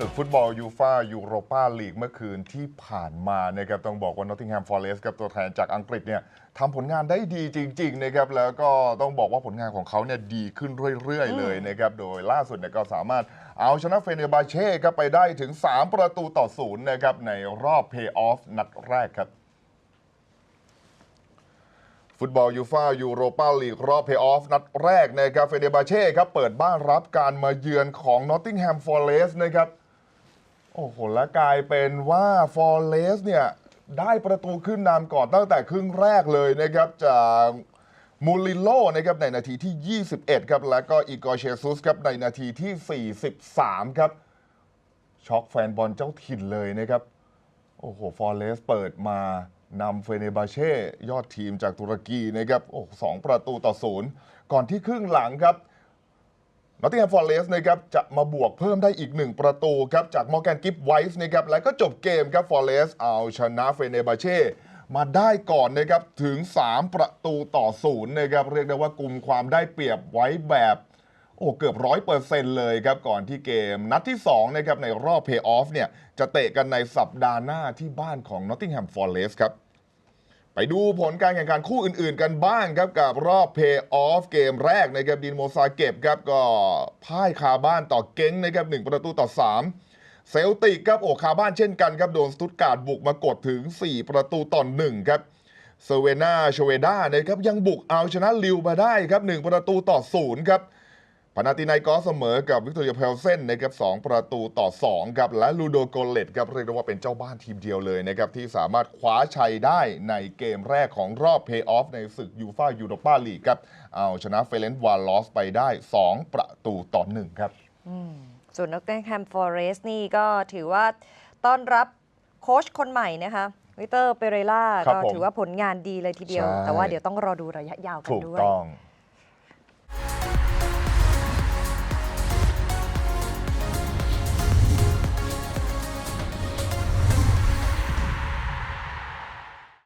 ศึกฟุตบอลยูฟายูโรปาลีกเมื่อคืนที่ผ่านมานะครับต้องบอกว่านอตติงแฮมฟอร์เรสต์กับตัวแทนจากอังกฤษเนี่ยทำผลงานได้ดีจริงๆนะครับแล้วก็ต้องบอกว่าผลงานของเขาเนี่ยดีขึ้นเรื่อยๆ เลยนะครับโดยล่าสุดเนี่ยก็สามารถเอาชนะเฟเนบาเช่ครับไปได้ถึง 3 ประตูต่อศูนย์นะครับในรอบเพย์ออฟนัดแรกครับฟุตบอลยูฟายูโรปาลีกรอบเพย์ออฟนัดแรกนะครับเฟเดบาเช่ครับ เปิดบ้านรับการมาเยือนของนอตติงแฮมฟอร์เรสต์นะครับ โอ้โห และกลายเป็นว่าฟอร์เรสเนี่ยได้ประตูขึ้นนำก่อนตั้งแต่ครึ่งแรกเลยนะครับจากมูลิโลนะครับในนาทีที่ 21 ครับ แล้วก็อีกอร์เชซุสครับในนาทีที่ 43 ครับ ช็อกแฟนบอลเจ้าถิ่นเลยนะครับ โอ้โห ฟอร์เรสเปิดมานำเฟเนบาเช่ ยอดทีมจากตุรกีนะครับ โอ้สองประตูต่อศูนย์ก่อนที่ครึ่งหลังครับ นอตติงแฮมฟอร์เรสนะครับจะมาบวกเพิ่มได้อีกหนึ่งประตูครับจากมอร์แกนกิฟไวส์นะครับแล้วก็จบเกมครับฟอร์เรสเอาชนะเฟเนบาเช่มาได้ก่อนนะครับถึง 3 ประตูต่อศูนย์นะครับเรียกได้ว่ากลุ่มความได้เปรียบไว้แบบโอ้เกือบร้อยเปอร์เซ็นต์เลยครับ ก่อนที่เกมนัดที่2นะครับในรอบเพย์ออฟเนี่ยจะเตะกันในสัปดาห์หน้าที่บ้านของ Nottingham Forest ครับ ไปดูผลการแข่งขันคู่อื่นๆ กันบ้างครับกับรอบเพย์ออฟเกมแรกนะครับดินโมซาเก็บครับก็พ่ายคาบ้านต่อเก้งนะครับ1ประตูต่อ 3 เซลติกครับโอคาบ้านเช่นกันครับโดนสตุตการ์ดบุกมากดถึง 4 ประตูต่อ1ครับเซเวนาชเวดานะครับยังบุกเอาชนะลิวมาได้ครับ1ประตูต่อ0ครับ พานาติไนกอสเสมอกับวิกตอเรียเพลเซนนะครับ2ประตูต่อ 2 ครับ และลูโดโกเลตครับเรียกได้ว่าเป็นเจ้าบ้านทีมเดียวเลยนะครับ ที่สามารถคว้าชัยได้ในเกมแรกของรอบเพย์ออฟในศึกยูฟายูโรปาลีกครับ เอาชนะเฟเรนต์วาลอสไปได้ 2 ประตูต่อ 1 ครับส่วนนอตติงแฮมฟอร์เรสต์นี่ก็ถือว่าต้อนรับโค้ชคนใหม่นะคะวิเตอร์เปเรล่าครับก็ผมถือว่าผลงานดีเลยทีเดียวใช่แต่ว่าเดี๋ยวต้องรอดูระยะยาวกันถูกด้วยต้อง